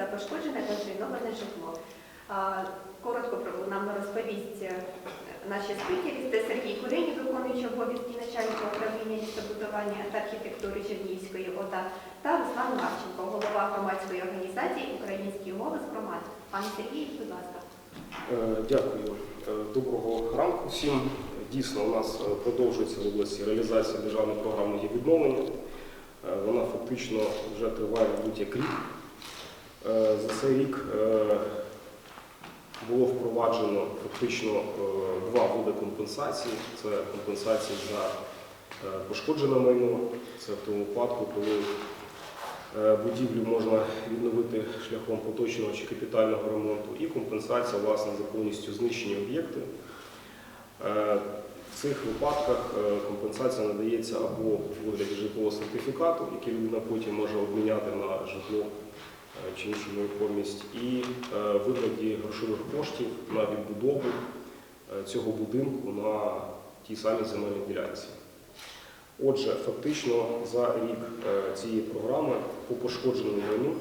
за пошкоджене та зруйноване житло. Коротко нам розповість е, наші спікери. Сергій Куринів, виконуючий обов'язки начальника управління містобудування та архітектури Чернігівської ОДА, та Руслан Марченко, голова громадської організації Український голос громад. Пане Сергій, будь ласка. Е, Дякую. Е, Доброго ранку всім. Дійсно, у нас продовжується в області реалізація державної програми «Є відновлення». Вона фактично вже триває мабуть, як рік. Е, За цей рік е, було впроваджено фактично е, два види компенсації. Це компенсація за пошкоджене майно. Це в тому випадку, коли Будівлю можна відновити шляхом поточного чи капітального ремонту і компенсація власне за повністю знищені об'єкти. В цих випадках компенсація надається або у вигляді житлового сертифікату, який людина потім може обміняти на житло чи іншу нерухомість, і е, вигляді грошових коштів на відбудову е, цього будинку на тій самій земельній ділянці. Отже, фактично за рік е, цієї програми по пошкодженому майну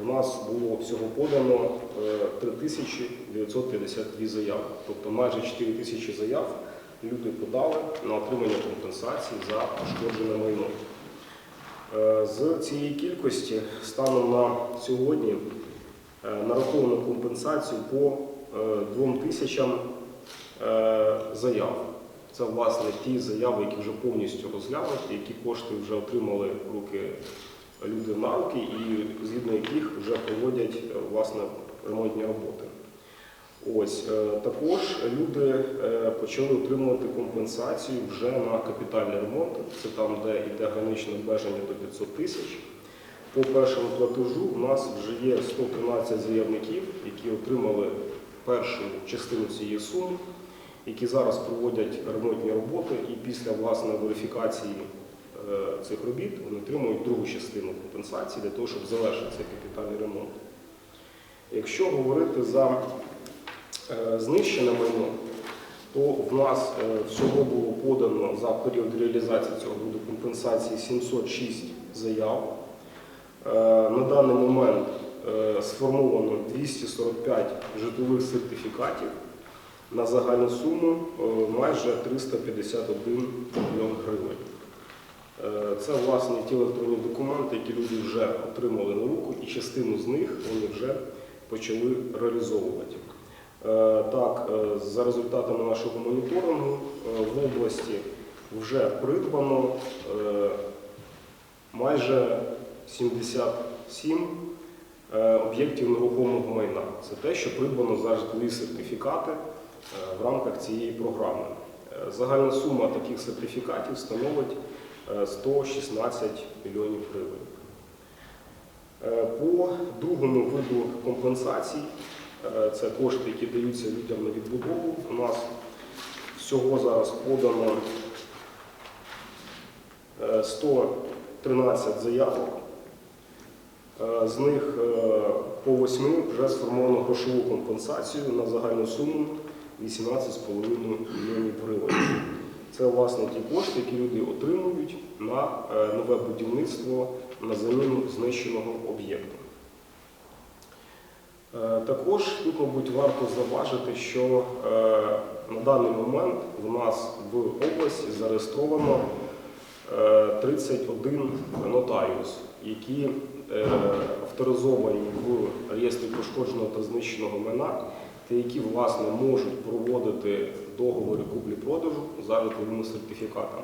у нас було всього подано е, 3952 заяви. Тобто майже 4 тисячі заяв люди подали на отримання компенсації за пошкоджене майно. Е, З цієї кількості станом на сьогодні е, нараховано компенсацію по е, 2 тисячам е, заяв. Це власне ті заяви, які вже повністю розглянуті, які кошти вже отримали в руки люди на руки, і згідно яких вже проводять власне ремонтні роботи. Ось е, також люди е, почали отримувати компенсацію вже на капітальний ремонт. Це там, де йде граничне обмеження до 500 тисяч. По першому платежу у нас вже є 113 заявників, які отримали першу частину цієї суми які зараз проводять ремонтні роботи, і після власне верифікації е, цих робіт вони отримують другу частину компенсації для того, щоб завершити цей капітальний ремонт. Якщо говорити за знищене майно, то в нас е, всього було подано за період реалізації цього виду компенсації 706 заяв. Е, На даний момент е, сформовано 245 житлових сертифікатів на загальну суму е, майже 351 мільйон гривень. Е, Це власне ті електронні документи, які люди вже отримали на руку, і частину з них вони вже почали реалізовувати. Е, Так, е, за результатами нашого моніторингу е, в області вже придбано майже 77 е, об'єктів нерухомого майна. Це те, що придбано за житлові сертифікати в рамках цієї програми. Загальна сума таких сертифікатів становить е, 116 мільйонів гривень. По другому виду компенсацій, це кошти, які даються людям на відбудову. У нас всього зараз подано е, 113 заявок. Е, З них е, по восьми вже сформовано грошову компенсацію на загальну суму 18,5 мільйонів гривень. Це власне ті кошти, які люди отримують на е, нове будівництво на заміну знищеного об'єкту. Е, Також тут, мабуть, варто заважити, що е, на даний момент в нас в області зареєстровано е, 31 нотаріус, які е, авторизовані в реєстрі пошкодженого та знищеного майна, та які власне можуть проводити договори куплі-продажу за житловими сертифікатами.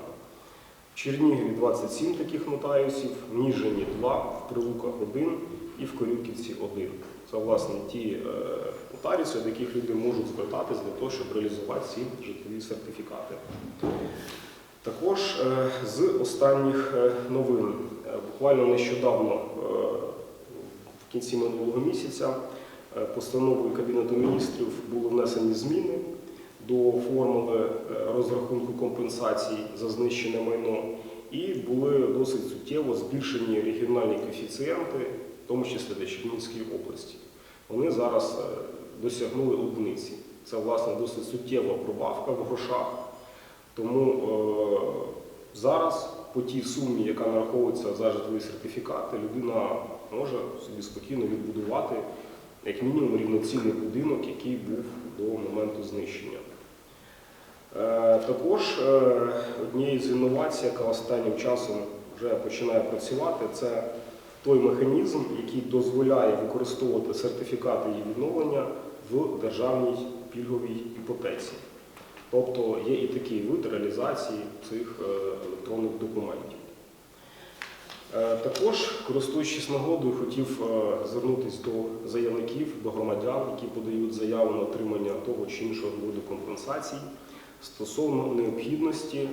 В Чернігові 27 таких нотаріусів, в Ніжині 2, в Прилуках 1 і в Корюківці 1. Це власне ті е, нотаріуси, до яких люди можуть звертатись для того, щоб реалізувати ці житлові сертифікати. Також е, з останніх е, новин, буквально нещодавно, в кінці минулого місяця, постановою Кабінету міністрів були внесені зміни до формули розрахунку компенсацій за знищене майно, і були досить суттєво збільшені регіональні коефіцієнти, в тому числі для Чернігівської області. Вони зараз е, досягнули одиниці. Це власне досить суттєва пробавка в грошах. Тому е, зараз по тій сумі, яка нараховується за житлові сертифікати, людина може собі спокійно відбудувати як мінімум рівноцінний будинок, який був до моменту знищення. Е, Також е, однією з інновацій, яка останнім часом вже починає працювати, це той механізм, який дозволяє використовувати сертифікати її відновлення в державній пільговій іпотеці. Тобто є і такий вид реалізації цих е, електронних документів. Е, Також, користуючись нагодою, хотів е, звернутися до заявників, до громадян, які подають заяву на отримання того чи іншого виду компенсацій стосовно необхідності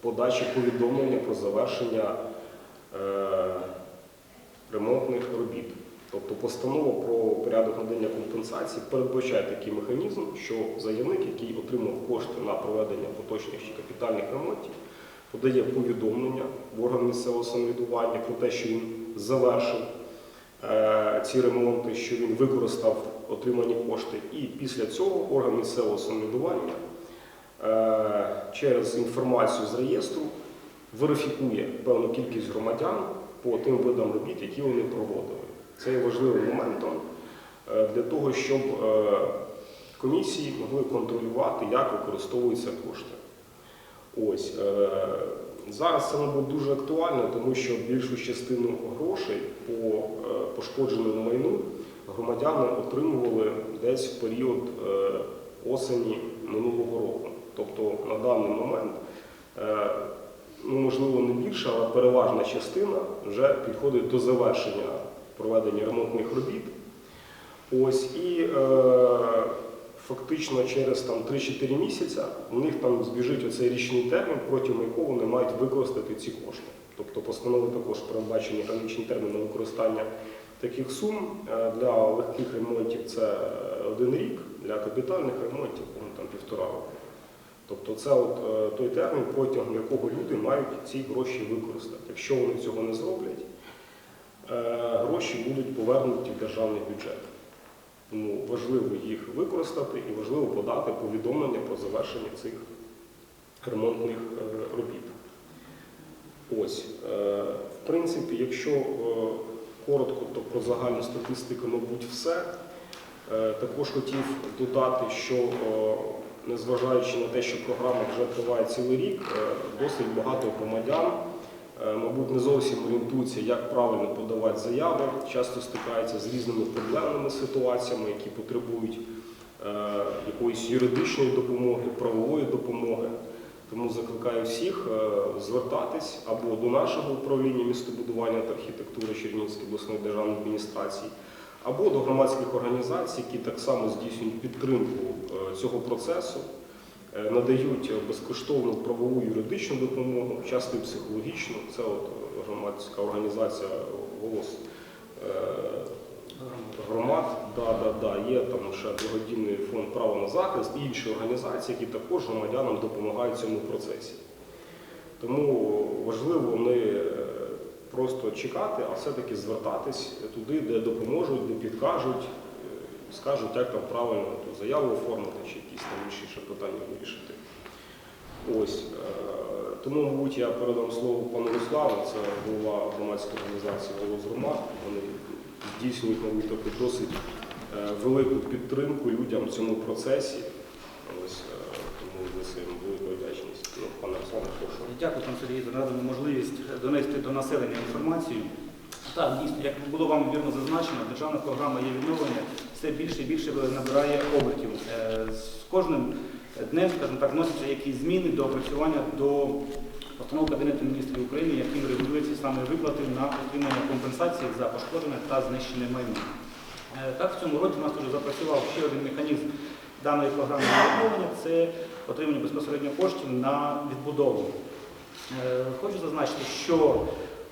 подачі повідомлення про завершення ремонтних робіт. Тобто постанова про порядок надання компенсації передбачає такий механізм, що заявник, який отримав кошти на проведення поточних чи капітальних ремонтів, подає повідомлення в орган місцевого самоврядування про те, що він завершив е, ці ремонти, що він використав отримані кошти, і після цього орган місцевого самоврядування е, через інформацію з реєстру верифікує певну кількість громадян по тим видам робіт, які вони проводили. Це є важливим моментом е, для того, щоб е, комісії могли контролювати, як використовуються кошти. Ось е, зараз це мабуть дуже актуально, тому що більшу частину грошей по пошкодженому майну громадяни отримували десь в період осені минулого року. Тобто на даний момент, ну можливо, не більша, але переважна частина вже підходить до завершення проведення ремонтних робіт. Ось і е, фактично через там 3-4 місяця у них там збіжить оцей річний термін, протягом якого вони мають використати ці кошти. Тобто постанови також передбачені граничні терміни використання таких сум. Е, Для легких ремонтів це один рік, для капітальних ремонтів ну, там півтора року. Тобто це от е, той термін, протягом якого люди мають ці гроші використати. Якщо вони цього не зроблять, е, гроші будуть повернуті в державний бюджет. Тому важливо їх використати і важливо подати повідомлення про завершення цих ремонтних е, робіт. Ось, е, в принципі, якщо е, коротко, то про загальну статистику, мабуть, все. Е, Також хотів додати, що е, незважаючи на те, що програма вже триває цілий рік, е, досить багато громадян, е, мабуть, не зовсім орієнтуються, як правильно подавати заяви, часто стикаються з різними проблемними ситуаціями, які потребують е, якоїсь юридичної допомоги, правової допомоги. Тому закликаю всіх звертатись або до нашого управління містобудування та архітектури Чернігівської обласної державної адміністрації, або до громадських організацій, які так само здійснюють підтримку е, цього процесу, е, надають безкоштовну правову юридичну допомогу, часто і психологічну. Це от громадська організація голос. е, Громад, да, да, да, є там ще благодійний фонд право на захист і інші організації, які також громадянам допомагають в цьому процесі. Тому важливо не просто чекати, а все-таки звертатись туди, де допоможуть, де підкажуть, е, скажуть, як там правильно ту заяву оформити чи якісь там інші ще питання вирішити. Ось. е, Тому, мабуть, я передам слово пану Руславу, це голова громадської організації «Голос громад». Вони здійснюють, мабуть, таку досить е, велику підтримку людям в цьому процесі. Ось е, тому несемо велику вдячність. Ну, пане Руслане, прошу. Дякую, пан Сергій, за надану можливість донести до населення інформацію. Так, дійсно, як було вам вірно зазначено, державна програма є відновлення все більше і більше набирає обертів. Е, З кожним днем, скажімо так, вносяться якісь зміни до опрацювання до постанов Кабінету міністрів України, яким регулюються саме виплати на отримання компенсації за пошкоджене та знищене майно. Е, Так, в цьому році у нас вже запрацював ще один механізм даної програми відновлення це отримання безпосередньо коштів на відбудову. Е, Хочу зазначити, що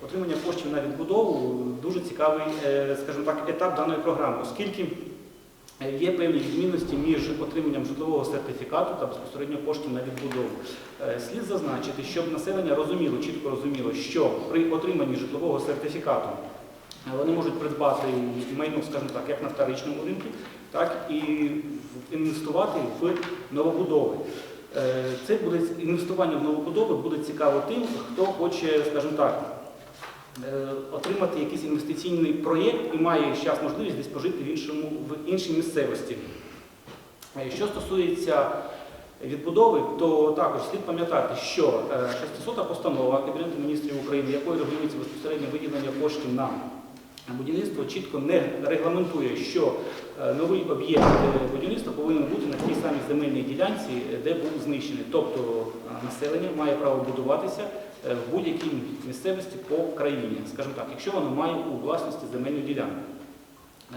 отримання коштів на відбудову дуже цікавий, е, скажімо так, етап даної програми, оскільки е, є певні відмінності між отриманням житлового сертифікату та безпосередньо коштів на відбудову. Слід зазначити, щоб населення розуміло, чітко розуміло, що при отриманні житлового сертифікату вони можуть придбати майно, скажімо так, як на вторичному ринку, так і інвестувати в новобудови. Е, Це буде інвестування в новобудови буде цікаво тим, хто хоче, скажімо так, е, отримати якийсь інвестиційний проєкт і має зараз можливість десь пожити в, іншому, в іншій місцевості. Е, Що стосується відбудови, то також слід пам'ятати, що е, 600 постанова Кабінету міністрів України, якою регулюється безпосередньо виділення коштів на будівництво, чітко не регламентує, що новий об'єкт е, будівництва повинен бути на тій самій земельній ділянці, е, де був знищений. Тобто е, населення має право будуватися е, в будь-якій місцевості по країні, скажімо так, якщо воно має у власності земельну ділянку.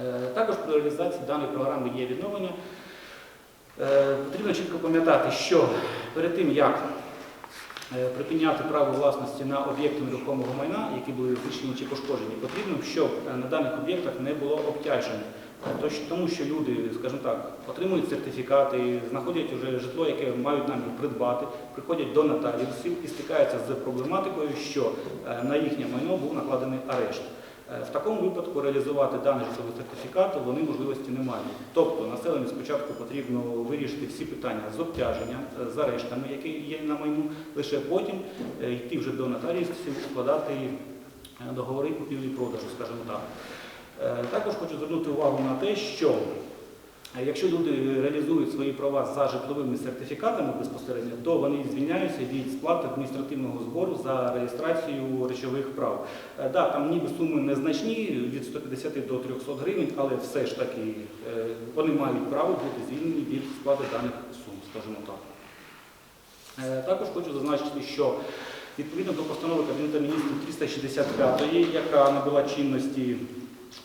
Е, Також при реалізації даної програми є відновлення. Е, Потрібно чітко пам'ятати, що перед тим, як е, припиняти право власності на об'єкти нерухомого майна, які були знищені чи пошкоджені, потрібно, щоб е, на даних об'єктах не було обтяжень. Тому що люди, скажімо так, отримують сертифікати, знаходять вже житло, яке мають намір придбати, приходять до нотаріусів і стикаються з проблематикою, що е, на їхнє майно був накладений арешт. Е, В такому випадку реалізувати даний житловий сертифікат вони можливості не мають. Тобто населенню спочатку потрібно вирішити всі питання з обтяження, е, з арештами, які є на майну, лише потім йти вже до нотаріусів, укладати е, договори купівлі-продажу, скажімо так. Е, Також хочу звернути увагу на те, що Якщо люди реалізують свої права за житловими сертифікатами безпосередньо, то вони звільняються від сплати адміністративного збору за реєстрацію речових прав. Е, Да, там ніби суми незначні від 150 до 300 гривень, але все ж таки е, вони мають право бути звільнені від сплати даних сум, скажімо так. Е, Також хочу зазначити, що відповідно до постанови Кабінету міністрів 365, яка набула чинності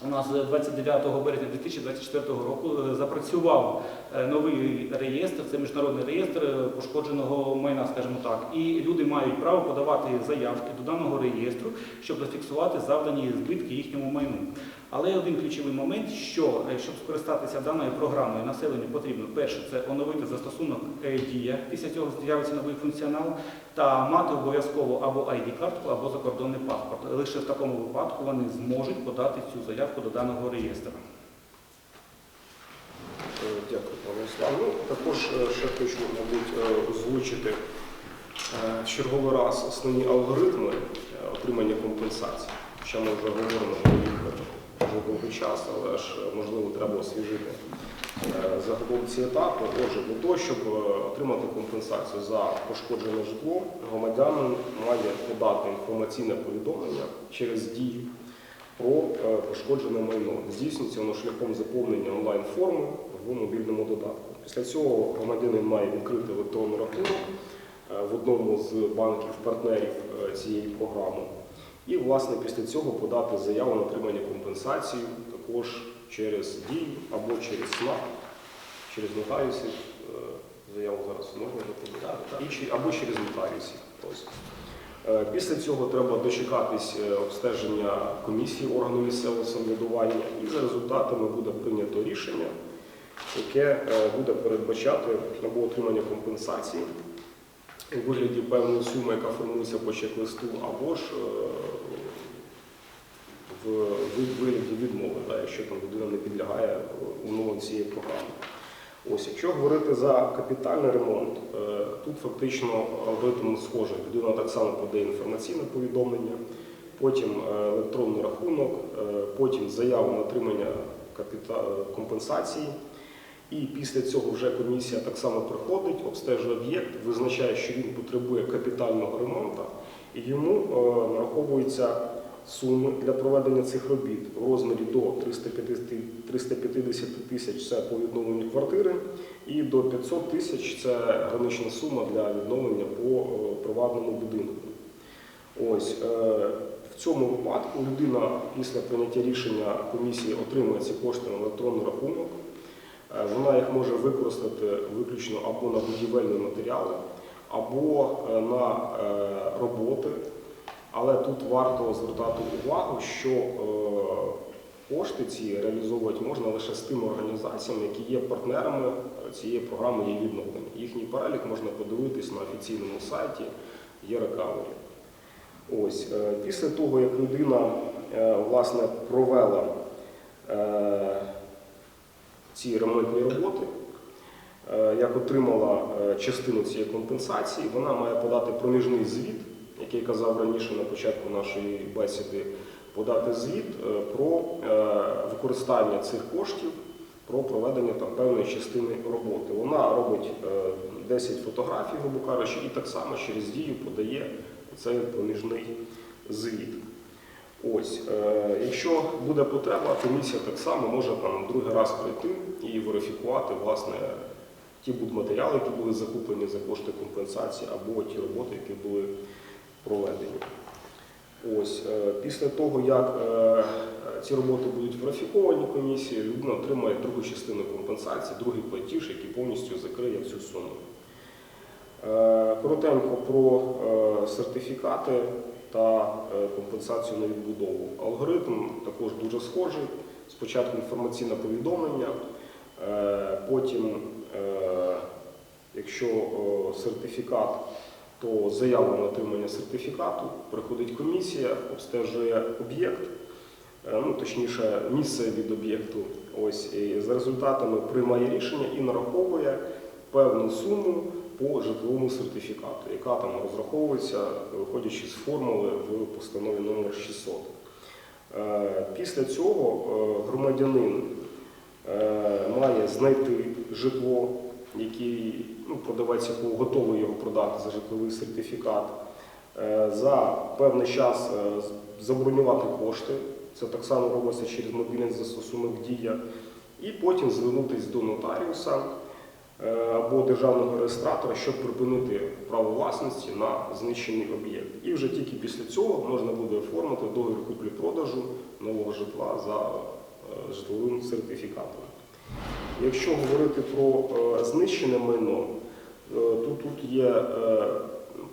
у нас 29 березня 2024 року е, запрацював е, новий реєстр, це міжнародний реєстр е, пошкодженого майна, скажімо так. І люди мають право подавати заявки до даного реєстру, щоб зафіксувати завдані збитки їхньому майну. Але один ключовий момент, що е, щоб скористатися даною програмою, населенню потрібно перше це оновити застосунок «Дія», після цього з'явиться новий функціонал, та мати обов'язково або ID-картку, або закордонний паспорт. Лише в такому випадку вони зможуть подати цю заявку до даного реєстру. Е, Дякую, пане Руслан. Ну, також е, ще хочу, мабуть, озвучити черговий раз основні алгоритми отримання компенсації. Що ми вже говоримо про їх вже довгий час, але ж е, можливо треба освіжити е, ці етапи. Отже, для того, щоб е, отримати компенсацію за пошкоджене житло, громадянин має подати інформаційне повідомлення через дію про пошкоджене майно. Здійснюється воно шляхом заповнення онлайн-форми в мобільному додатку. Після цього громадянин має відкрити електронний рахунок в одному з банків-партнерів цієї програми. І, власне, після цього подати заяву на отримання компенсації також через дію або через СНАП, через нотаріусів. Е, Заяву зараз можна чи- Або через нотаріусів. Е, Після цього треба дочекатись е, обстеження комісії органу місцевого самоврядування, і за результатами буде прийнято рішення, яке буде передбачати або отримання компенсації у вигляді певної суми, яка формується по чек-листу, або ж е, в вигляді відмови, да, якщо там людина не підлягає умовам цієї програми. Ось, якщо говорити за капітальний ремонт, е, тут фактично алгоритм схожий. Людина так само подає інформаційне повідомлення, потім е, електронний рахунок, е, потім заяву на отримання е, компенсації. І після цього вже комісія так само приходить, обстежує об'єкт, визначає, що він потребує капітального ремонту, і йому е, нараховуються суми для проведення цих робіт в розмірі до 350 350 тисяч це по відновленню квартири, і до 500 тисяч це гранична сума для відновлення по е, приватному будинку. Ось е, в цьому випадку людина після прийняття рішення комісії отримує ці кошти на електронний рахунок. Е, Вона їх може використати виключно або на будівельні матеріали, або е, на е, роботи. Але тут варто звертати увагу, що кошти ці реалізовувати можна лише з тими організаціями, які є партнерами цієї програми є відновлення. Їхній перелік можна подивитись на офіційному сайті Єрекавері. Ось після того, як людина власне провела ці ремонтні роботи, е, як отримала е, частину цієї компенсації, вона має подати проміжний звіт як я казав раніше на початку нашої бесіди, подати звіт е, про використання цих коштів, про проведення там певної частини роботи. Вона робить е, 10 фотографій, грубо кажучи, і так само через дію подає цей проміжний звіт. Ось, е, якщо буде потреба, комісія так само може там другий раз прийти і верифікувати власне ті будматеріали, які були закуплені за кошти компенсації, або ті роботи, які були проведені. Ось, е, після того, як е, ці роботи будуть верифіковані комісією, людина отримає другу частину компенсації, другий платіж, який повністю закриє всю суму. Коротенько про сертифікати та е, компенсацію на відбудову. Алгоритм також дуже схожий. Спочатку інформаційне повідомлення, е, потім, е, якщо сертифікат, то заява на отримання сертифікату, приходить комісія, обстежує об'єкт, ну, точніше, місце від об'єкту. Ось, і за результатами приймає рішення і нараховує певну суму по житловому сертифікату, яка там розраховується, виходячи з формули в постанові номер 600. Е, Після цього е, громадянин е, має знайти житло, який ну, продавець якого готовий його продати за житловий сертифікат, за певний час забронювати кошти. Це так само робиться через мобільний застосунок Дія, і потім звернутися до нотаріуса або державного реєстратора, щоб припинити право власності на знищений об'єкт. І вже тільки після цього можна буде оформити договір куплі-продажу нового житла за е, житловим сертифікатом. Якщо говорити про е, знищене майно, е, то тут є е,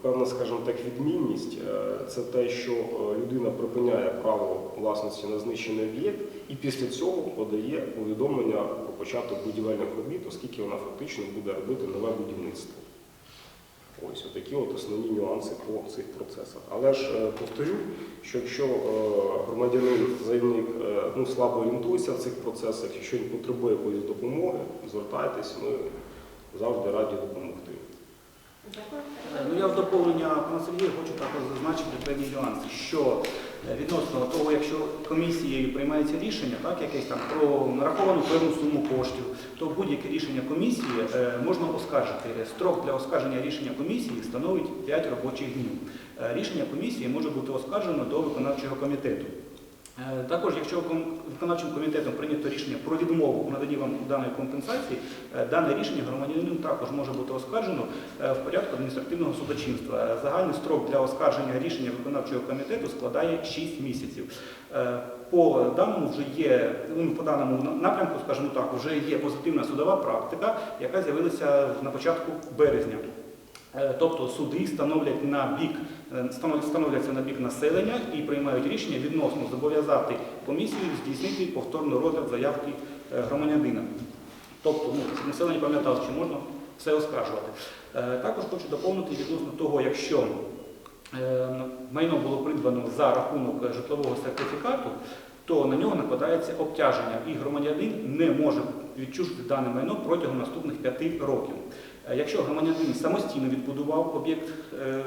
певна, скажімо так, відмінність. Е, Це те, що е, людина припиняє право власності на знищений об'єкт і після цього подає повідомлення початок будівельних робіт, оскільки вона фактично буде робити нове будівництво. Ось отакі от основні нюанси по цих процесах. Але ж е, повторю, що якщо е, громадянин, заявник е, ну, слабо орієнтується в цих процесах, якщо він потребує якоїсь допомоги, звертайтесь, ми завжди раді допомогти. Ну, я в доповнення пана Сергія хочу також зазначити певні нюанси, що відносно того, якщо комісією приймається рішення, так, якесь там про нараховану певну суму коштів, то будь-яке рішення комісії е, можна оскаржити. Строк для оскарження рішення комісії становить 5 робочих днів. Е, Рішення комісії може бути оскаржено до виконавчого комітету. Е, Також, якщо виконавчим комітетом прийнято рішення про відмову у наданні вам даної компенсації, е, дане рішення громадянину також може бути оскаржено е, в порядку адміністративного судочинства. Загальний строк для оскарження рішення виконавчого комітету складає 6 місяців. По даному вже є ну, по даному напрямку, скажімо так, вже є позитивна судова практика, яка з'явилася на початку березня. Тобто суди становлять на бік становляться на бік населення і приймають рішення відносно зобов'язати комісію здійснити повторний розгляд заявки е, громадянина. Тобто ну, населення пам'ятало, що можна все оскаржувати. Е, Також хочу доповнити відносно того, якщо е, майно було придбано за рахунок житлового сертифікату, то на нього накладається обтяження, і громадянин не може відчужити дане майно протягом наступних п'яти років. Е, Якщо громадянин самостійно відбудував об'єкт е,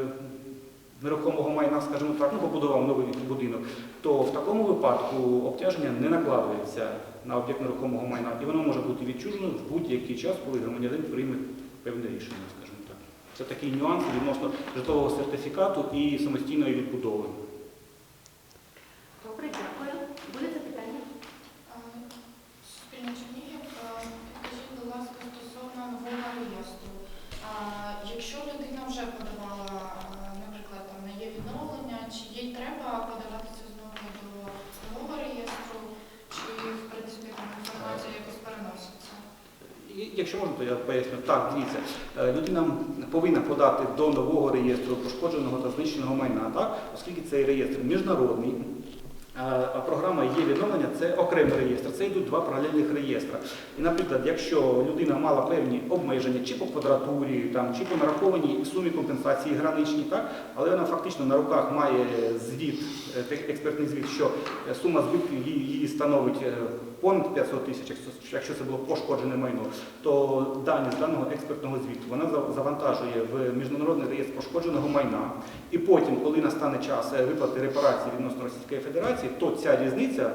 нерухомого майна, скажімо так, ну, побудував новий будинок, то в такому випадку обтяження не накладується на об'єкт нерухомого майна, і воно може бути відчужено в будь-який час, коли громадянин прийме певне рішення, скажімо так. Це такий нюанс відносно житлового сертифікату і самостійної відбудови. Добре, дякую. Буде запитання? Суспільне Чернігів, е, підкажіть, будь ласка, стосовно нового реєстру. А, Якщо людина вже подавала, е, наприклад, там на є відновлення, чи їй треба подаватися знову до нового реєстру, чи в принципі там інформація якось переноситься? І Якщо можна, то я поясню. Так, дивіться, е, людина повинна подати до нового реєстру пошкодженого та знищеного майна, так? оскільки цей реєстр міжнародний. е, А програма є відновлення це окремий реєстр. Це йдуть два паралельних реєстри. І, наприклад, якщо людина мала певні обмеження чи по квадратурі, там, чи по нарахованій сумі компенсації граничні, так, але вона фактично на руках має звіт, е, експертний звіт, що сума збитків її, становить понад 500 тисяч, якщо- це було пошкоджене майно, то дані з даного експертного звіту вона завантажує в міжнародний реєстр пошкодженого майна. І потім, коли настане час е, виплати репарації відносно Російської Федерації, то ця різниця,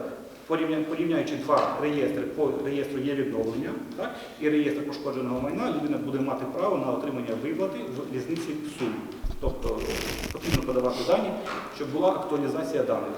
порівняючи два реєстри по реєстру є відновлення так, і реєстр пошкодженого майна, людина буде мати право на отримання виплати в різниці сум. Тобто потрібно подавати дані, щоб була актуалізація даних.